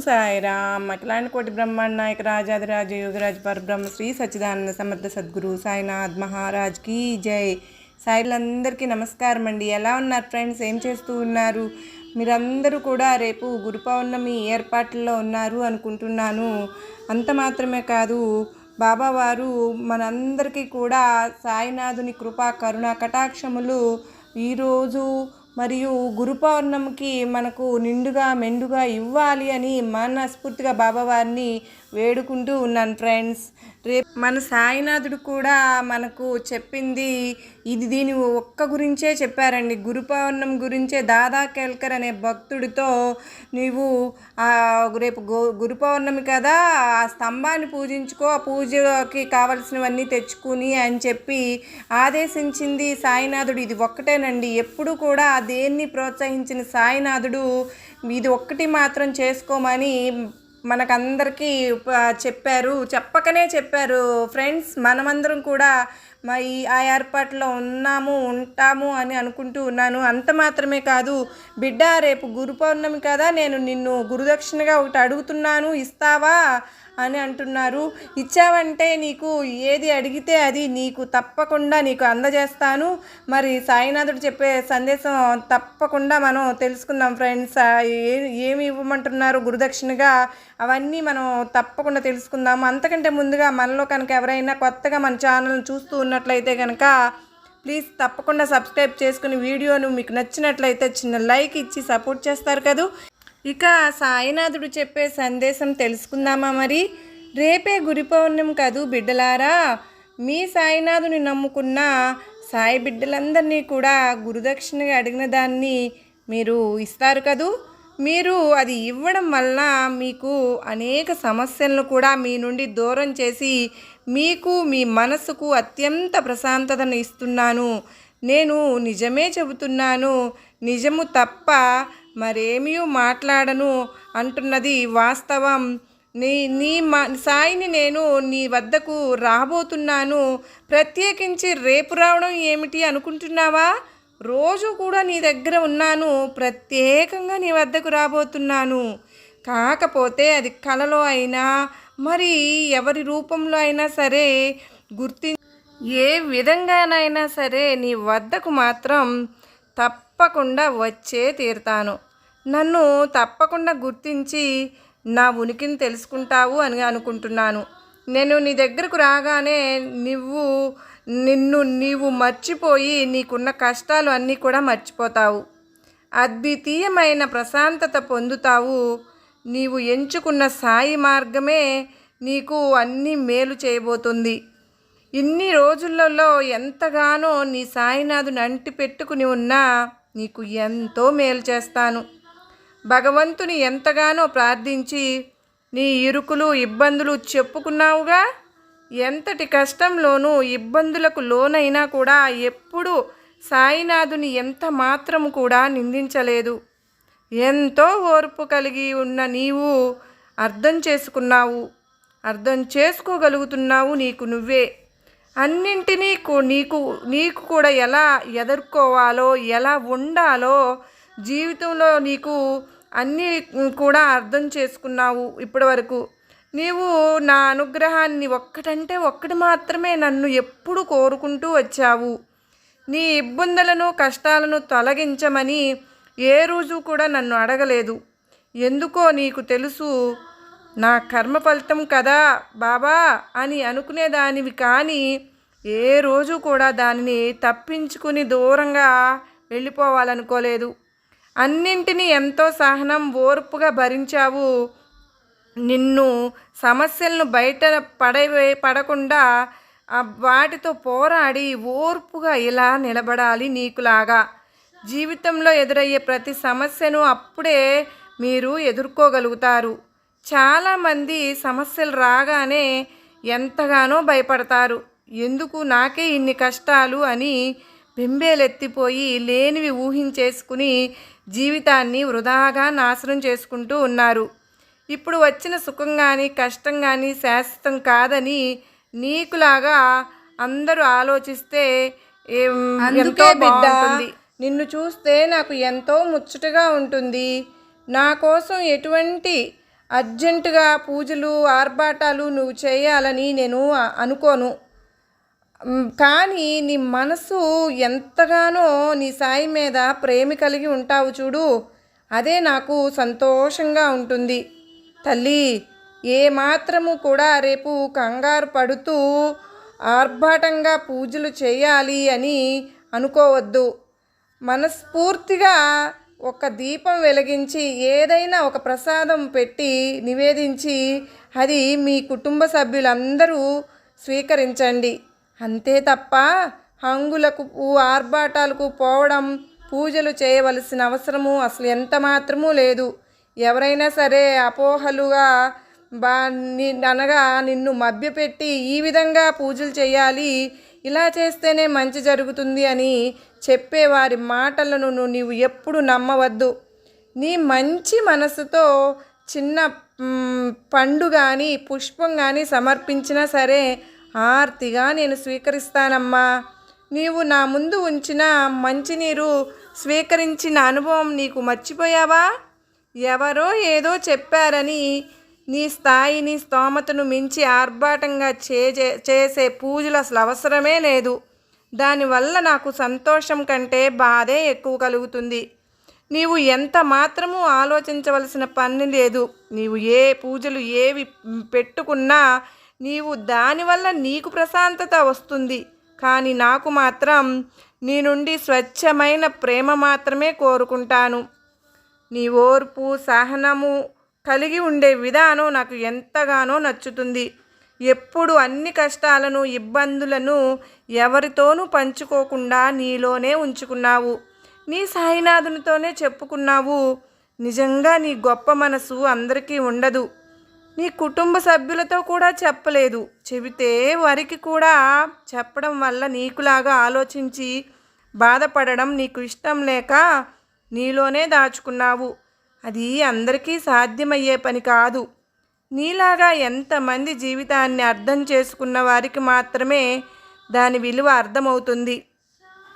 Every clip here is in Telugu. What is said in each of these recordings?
సాయిరామ్ అఖిలాండ కోటి బ్రహ్మాండ నాయక రాజాదిరాజ యోగరాజ్ పరబ్రహ్మ శ్రీ సచ్చిదానంద సమర్థ సద్గురు సాయినాథ్ మహారాజ్ కీ జై. సాయిలందరికీ నమస్కారం అండి. ఎలా ఉన్నారు ఫ్రెండ్స్? ఏం చేస్తూ ఉన్నారు? మీరందరూ కూడా రేపు గురు పౌర్ణమి ఏర్పాట్లలో ఉన్నారు అనుకుంటున్నాను. అంత మాత్రమే కాదు బాబావారు మనందరికీ కూడా సాయినాథుని కృపా కరుణ కటాక్షములు ఈరోజు మరియు గురు పౌర్ణమికి మనకు నిండుగా మెండుగా ఇవ్వాలి అని మనస్ఫూర్తిగా బాబావారిని వేడుకుంటూ ఉన్నాను ఫ్రెండ్స్ రేపు మన సాయినాథుడు కూడా మనకు చెప్పింది ఇది దీని ఒక్క గురించే చెప్పారండి. గురు గురించే దాదా కేల్కర్ అనే భక్తుడితో నీవు రేపు గో గురు పౌర్ణమి కదా ఆ స్తంభాన్ని పూజించుకో ఆ పూజకి కావలసినవన్నీ తెచ్చుకుని అని చెప్పి ఆదేశించింది సాయినాథుడు. ఇది ఒక్కటేనండి. ఎప్పుడు కూడా దేన్ని ప్రోత్సహించిన సాయినాథుడు ఇది ఒక్కటి మాత్రం చేసుకోమని మనకందరికీ చెప్పారు చెప్పకనే చెప్పారు ఫ్రెండ్స్. మనమందరం కూడా మా ఈ ఆ ఏర్పాట్లో ఉన్నాము ఉంటాము అని అనుకుంటూ ఉన్నాను. అంత మాత్రమే కాదు బిడ్డ రేపు గురు పౌర్ణమి కదా నేను నిన్ను గురుదక్షిణగా ఒకటి అడుగుతున్నాను. ఇస్తావా? అని అంటున్నారు. ఇచ్చావంటే నీకు ఏది అడిగితే అది నీకు తప్పకుండా నీకు అందజేస్తాను. మరి సాయినాథుడు చెప్పే సందేశం తప్పకుండా మనం తెలుసుకుందాం ఫ్రెండ్స్. ఏ- ఏమి ఇవ్వమంటున్నారు గురుదక్షిణగా? అవన్నీ మనం తప్పకుండా తెలుసుకుందాం. అంతకంటే ముందుగా మనలో కనుక ఎవరైనా కొత్తగా మన ఛానల్ని చూస్తూ ఉన్నట్లయితే కనుక ప్లీజ్ తప్పకుండా సబ్స్క్రైబ్ చేసుకుని వీడియోను మీకు నచ్చినట్లయితే చిన్న లైక్ ఇచ్చి సపోర్ట్ చేస్తారు కదా. ఇక సాయినాథుడు చెప్పే సందేశం తెలుసుకుందామా మరి? రేపే గురి పౌర్ణమి కదూ బిడ్డలారా? మీ సాయినాథుని నమ్ముకున్న సాయి బిడ్డలందరినీ కూడా గురుదక్షిణగా అడిగిన దాన్ని మీరు ఇస్తారు కదూ? మీరు అది ఇవ్వడం వలన మీకు అనేక సమస్యలను కూడా మీ నుండి దూరం చేసి మీకు మీ మనసుకు అత్యంత ప్రశాంతతను ఇస్తున్నాను. నేను నిజమే చెబుతున్నాను. నిజము తప్ప మరేమీ మాట్లాడను అంటున్నది వాస్తవం. నీ నీ మా సాయిని నేను నీ వద్దకు రాబోతున్నాను. ప్రత్యేకించి రేపు రావడం ఏమిటి అనుకుంటున్నావా? రోజు కూడా నీ దగ్గర ఉన్నాను. ప్రత్యేకంగా నీ వద్దకు రాబోతున్నాను. కాకపోతే అది కలలో అయినా మరి ఎవరి రూపంలో అయినా సరే గుర్తి ఏ విధంగానైనా సరే నీ వద్దకు మాత్రం తప్పకుండా వచ్చే తీరుతాను. నన్ను తప్పకుండా గుర్తించి నా ఉనికిని తెలుసుకుంటావు అని అనుకుంటున్నాను. నేను నీ దగ్గరకు రాగానే నువ్వు నిన్ను నీవు మర్చిపోయి నీకున్న కష్టాలు అన్నీ కూడా మర్చిపోతావు. అద్వితీయమైన ప్రశాంతత పొందుతావు. నీవు ఎంచుకున్న సాయి మార్గమే నీకు అన్ని మేలు చేయబోతుంది. ఇన్ని రోజులలో ఎంతగానో నీ సాయినాథుని అంటి పెట్టుకుని ఉన్నా నీకు ఎంతో మేలు చేస్తాను. భగవంతుని ఎంతగానో ప్రార్థించి నీ ఇరుకులు ఇబ్బందులు చెప్పుకున్నావుగా? ఎంతటి కష్టంలోనూ ఇబ్బందులకు లోనైనా కూడా ఎప్పుడూ సాయినాథుని ఎంత మాత్రం కూడా నిందించలేదు. ఎంతో ఓర్పు కలిగి ఉన్న నీవు అర్థం చేసుకున్నావు. అర్థం చేసుకోగలుగుతున్నావు నీకు నువ్వే. అన్నింటినీ నీకు నీకు కూడా ఎలా ఎదుర్కోవాలో ఎలా ఉండాలో జీవితంలో నీకు అన్నీ కూడా అర్థం చేసుకున్నావు ఇప్పటి వరకు నీవు నా అనుగ్రహాన్ని ఒక్కటంటే ఒక్కటి మాత్రమే నన్ను ఎప్పుడు కోరుకుంటూ వచ్చావు. నీ ఇబ్బందులను కష్టాలను తొలగించమని ఏ రోజు కూడా నన్ను అడగలేదు. ఎందుకో నీకు తెలుసు నా కర్మ ఫలితం కదా బాబా అని అనుకునేదానివి కానీ ఏ రోజు కూడా దానిని తప్పించుకుని దూరంగా వెళ్ళిపోవాలనుకోలేదు. అన్నింటినీ ఎంతో సహనం ఓర్పుగా భరించావు. నిన్ను సమస్యలను బయట పడవే పడకుండా వాటితో పోరాడి ఓర్పుగా ఇలా నిలబడాలి నీకులాగా. జీవితంలో ఎదురయ్యే ప్రతి సమస్యను అప్పుడే మీరు ఎదుర్కోగలుగుతారు. చాలామంది సమస్యలు రాగానే ఎంతగానో భయపడతారు. ఎందుకు నాకే ఇన్ని కష్టాలు అని బెంబేలెత్తిపోయి లేనివి ఊహించేసుకుని జీవితాన్ని వృధాగా నాశనం చేసుకుంటూ ఉన్నారు. ఇప్పుడు వచ్చిన సుఖం కానీ కష్టం కానీ శాశ్వతం కాదని నీకులాగా అందరూ ఆలోచిస్తే ఎంతో బాగుంటుంది. నిన్ను చూస్తే నాకు ఎంతో ముచ్చటగా ఉంటుంది. నా కోసం ఎటువంటి అర్జెంటుగా పూజలు ఆర్భాటాలు నువ్వు చేయాలని నేను అనుకోను. కానీ నీ మనసు ఎంతగానో నీ సాయి మీద ప్రేమ కలిగి ఉంటావు చూడు అదే నాకు సంతోషంగా ఉంటుంది. తల్లి ఏ మాత్రము కూడా రేపు కంగారు పడుతూ ఆర్భాటంగా పూజలు చేయాలి అని అనుకోవద్దు. మనస్ఫూర్తిగా ఒక దీపం వెలిగించి ఏదైనా ఒక ప్రసాదం పెట్టి నివేదించి అది మీ కుటుంబ సభ్యులందరూ స్వీకరించండి. అంతే తప్ప హంగులకు ఊ- ఆర్భాటాలకు పోవడం పూజలు చేయవలసిన అవసరము అసలు ఎంత మాత్రమూ లేదు. ఎవరైనా సరే అపోహలుగా బా అనగా నిన్ను మభ్యపెట్టి ఈ విధంగా పూజలు చేయాలి ఇలా చేస్తేనే మంచి జరుగుతుంది అని చెప్పేవారి మాటలను నీవు ఎప్పుడు నమ్మవద్దు. నీ మంచి మనసుతో చిన్న పండు కానీ పుష్పం కానీ సమర్పించినా సరే ఆర్తిగా నేను స్వీకరిస్తానమ్మా. నీవు నా ముందు ఉంచిన మంచినీరు స్వీకరించిన అనుభవం నీకు మర్చిపోయావా? ఎవరో ఏదో చెప్పారని నీ స్థాయిని స్తోమతను మించి ఆర్భాటంగా చేజే చేసే పూజలు అసలు అవసరమే లేదు. దానివల్ల నాకు సంతోషం కంటే బాధే ఎక్కువ కలుగుతుంది. నీవు ఎంత మాత్రము ఆలోచించవలసిన పని లేదు. నీవు ఏ పూజలు ఏవి పెట్టుకున్నా నీవు దానివల్ల నీకు ప్రశాంతత వస్తుంది. కానీ నాకు మాత్రం నీ నుండి స్వచ్ఛమైన ప్రేమ మాత్రమే కోరుకుంటాను. నీ ఓర్పు సహనము కలిగి ఉండే విధానం నాకు ఎంతగానో నచ్చుతుంది. ఎప్పుడు అన్ని కష్టాలను ఇబ్బందులను ఎవరితోనూ పంచుకోకుండా నీలోనే ఉంచుకున్నావు. నీ సాయినాథునితోనే చెప్పుకున్నావు. నిజంగా నీ గొప్ప మనసు అందరికీ ఉండదు. నీ కుటుంబ సభ్యులతో కూడా చెప్పలేదు. చెబితే వారికి కూడా చెప్పడం వల్ల నీకులాగా ఆలోచించి బాధపడడం నీకు ఇష్టం లేక నీలోనే దాచుకున్నావు. అది అందరికీ సాధ్యమయ్యే పని కాదు. నీలాగా ఎంతమంది జీవితాన్ని అర్థం చేసుకున్న వారికి మాత్రమే దాని విలువ అర్థమవుతుంది.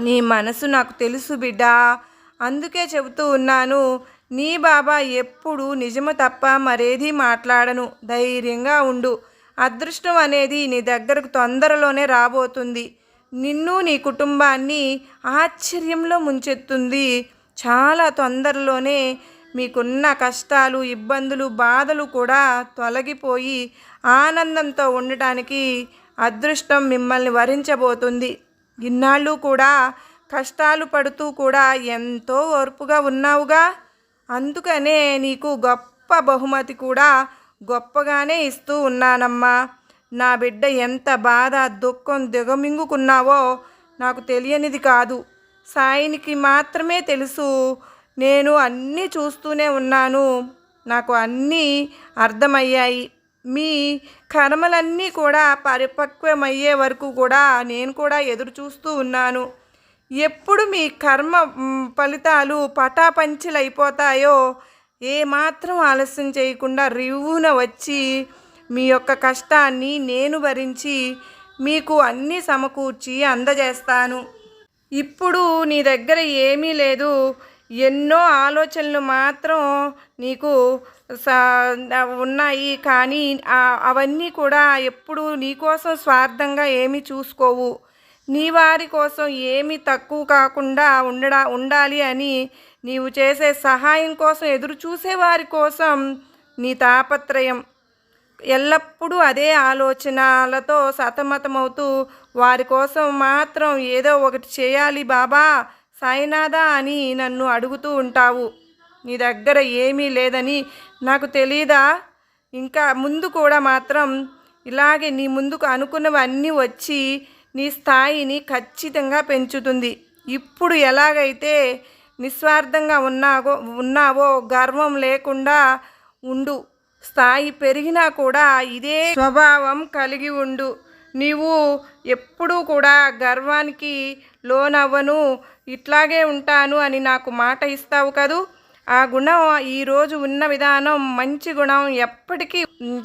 నీ మనసు నాకు తెలుసు బిడ్డా. అందుకే చెబుతూ ఉన్నాను నీ బాబా ఎప్పుడు నిజము తప్ప మరేదీ మాట్లాడను. ధైర్యంగా ఉండు. అదృష్టం అనేది నీ దగ్గరకు తొందరలోనే రాబోతుంది. నిన్ను నీ కుటుంబాన్ని ఆశ్చర్యంలో ముంచెత్తుంది. చాలా తొందరలోనే మీకున్న కష్టాలు ఇబ్బందులు బాధలు కూడా తొలగిపోయి ఆనందంతో ఉండటానికి అదృష్టం మిమ్మల్ని వరించబోతుంది. ఇన్నాళ్ళు కూడా కష్టాలు పడుతూ కూడా ఎంతో ఓర్పుగా ఉన్నావుగా. అందుకనే నీకు గొప్ప బహుమతి కూడా గొప్పగానే ఇస్తూ ఉన్నానమ్మా. నా బిడ్డ ఎంత బాధ దుఃఖం దిగమింగుకున్నావో నాకు తెలియనిది కాదు. సాయినికి మాత్రమే తెలుసు. నేను అన్నీ చూస్తూనే ఉన్నాను. నాకు అన్నీ అర్థమయ్యాయి. మీ కర్మలన్నీ కూడా పరిపక్వమయ్యే వరకు కూడా నేను కూడా ఎదురు చూస్తూ ఉన్నాను. ఎప్పుడు మీ కర్మ ఫలితాలు పటాపంచలైపోతాయో ఏ ఏమాత్రం ఆలస్యం చేయకుండా రివ్వున వచ్చి మీ యొక్క కష్టాన్ని నేను భరించి మీకు అన్నీ సమకూర్చి అందజేస్తాను. ఇప్పుడు నీ దగ్గర ఏమీ లేదు. ఎన్నో ఆలోచనలు మాత్రం నీకు సా- ఉన్నాయి కానీ అవన్నీ కూడా ఎప్పుడు నీకోసం స్వార్థంగా ఏమీ చూసుకోవు. నీ వారి కోసం ఏమి తక్కువ కాకుండా ఉండడా ఉండాలి అని నీవు చేసే సహాయం కోసం ఎదురు చూసే వారి కోసం నీ తాపత్రయం. ఎల్లప్పుడూ అదే ఆలోచనలతో సతమతమవుతూ వారి కోసం మాత్రం ఏదో ఒకటి చేయాలి బాబా సాయినాథా అని నన్ను అడుగుతూ ఉంటావు. నీ దగ్గర ఏమీ లేదని నాకు తెలియదా ఇంకా ముందు కూడా మాత్రం ఇలాగే నీ ముందుకు అనుకున్నవన్నీ వచ్చి నీ స్థాయిని ఖచ్చితంగా పెంచుతుంది. ఇప్పుడు ఎలాగైతే నిస్వార్థంగా ఉన్నావో ఉన్నావో గర్వం లేకుండా ఉండు. స్థాయి పెరిగినా కూడా ఇదే స్వభావం కలిగి ఉండు. నీవు ఎప్పుడూ కూడా గర్వానికి లోనవ్వను. ఇట్లాగే ఉంటాను అని నాకు మాట ఇస్తావు కదూ? ఆ గుణం ఈరోజు ఉన్న విధానం మంచి గుణం ఎప్పటికీ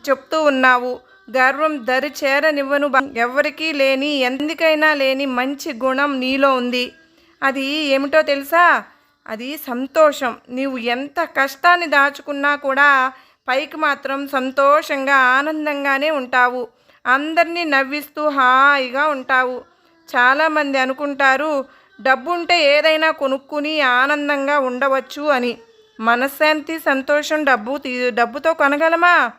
చెప్తూ ఉన్నావు. గర్వం దరి చేరనివ్వను ఎవరికీ లేని ఎందుకైనా లేని మంచి గుణం నీలో ఉంది. అది ఏమిటో తెలుసా? అది సంతోషం. నీవు ఎంత కష్టాన్ని దాచుకున్నా కూడా పైకి మాత్రం సంతోషంగా ఆనందంగానే ఉంటావు. అందరినీ నవ్విస్తూ హాయిగా ఉంటావు. చాలామంది అనుకుంటారు డబ్బుంటే ఏదైనా కొనుక్కుని ఆనందంగా ఉండవచ్చు అని. మనశ్శాంతి సంతోషం డబ్బు తీ- డబ్బుతో కొనగలమా?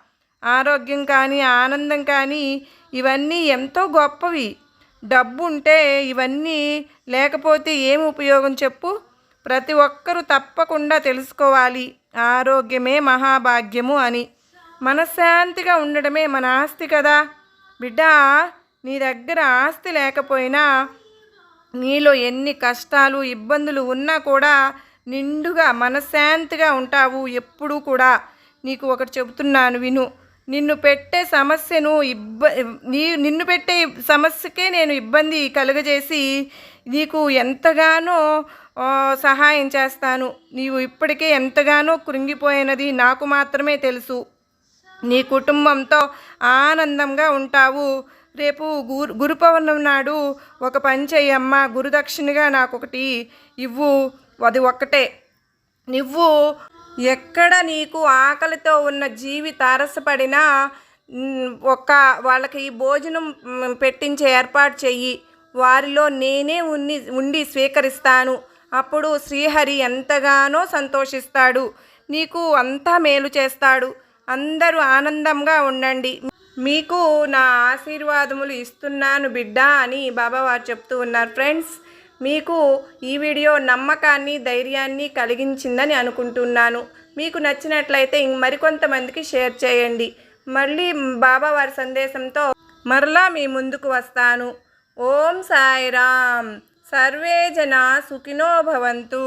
ఆరోగ్యం కానీ ఆనందం కానీ ఇవన్నీ ఎంతో గొప్పవి. డబ్బు ఉంటే ఇవన్నీ లేకపోతే ఏం ఉపయోగం చెప్పు? ప్రతి ఒక్కరూ తప్పకుండా తెలుసుకోవాలి. ఆరోగ్యమే మహాభాగ్యము అని. మనశ్శాంతిగా ఉండడమే మన ఆస్తి కదా. బిడ్డ నీ దగ్గర ఆస్తి లేకపోయినా నీలో ఎన్ని కష్టాలు ఇబ్బందులు ఉన్నా కూడా నిండుగా మనశ్శాంతిగా ఉంటావు ఎప్పుడూ కూడా. నీకు ఒకటి చెబుతున్నాను విను. నిన్ను పెట్టే సమస్యను ఇబ్బ నీ నిన్ను పెట్టే సమస్యకే నేను ఇబ్బంది కలుగజేసి నీకు ఎంతగానో సహాయం చేస్తాను. నీవు ఇప్పటికే ఎంతగానో కృంగిపోయినది నాకు మాత్రమే తెలుసు. నీ కుటుంబంతో ఆనందంగా ఉంటావు. రేపు గురు గురు పౌర్ణమి నాడు ఒక పని చెయ్యమ్మ గురుదక్షిణగా నాకు ఒకటి ఇవ్వు. అది ఒక్కటే. నువ్వు ఎక్కడ నీకు ఆకలితో ఉన్న జీవి తారసపడినా ఒక్క ఒక వాళ్ళకి భోజనం పెట్టించే ఏర్పాటు చెయ్యి. వారిలో నేనే ఉన్ని ఉండి స్వీకరిస్తాను. అప్పుడు శ్రీహరి ఎంతగానో సంతోషిస్తాడు. నీకు అంతా మేలు చేస్తాడు. అందరూ ఆనందంగా ఉండండి. మీకు నా ఆశీర్వాదములు ఇస్తున్నాను బిడ్డ అని బాబావారు చెప్తూ ఉన్నారు ఫ్రెండ్స్. మీకు ఈ వీడియో నమ్మకాన్ని ధైర్యాన్ని కలిగించిందని అనుకుంటున్నాను. మీకు నచ్చినట్లయితే మరికొంతమందికి షేర్ చేయండి. మళ్ళీ బాబావారి సందేశంతో మరలా మీ ముందుకు వస్తాను. ఓం సాయిరామ్ సర్వే జన సుఖినో భవంతు.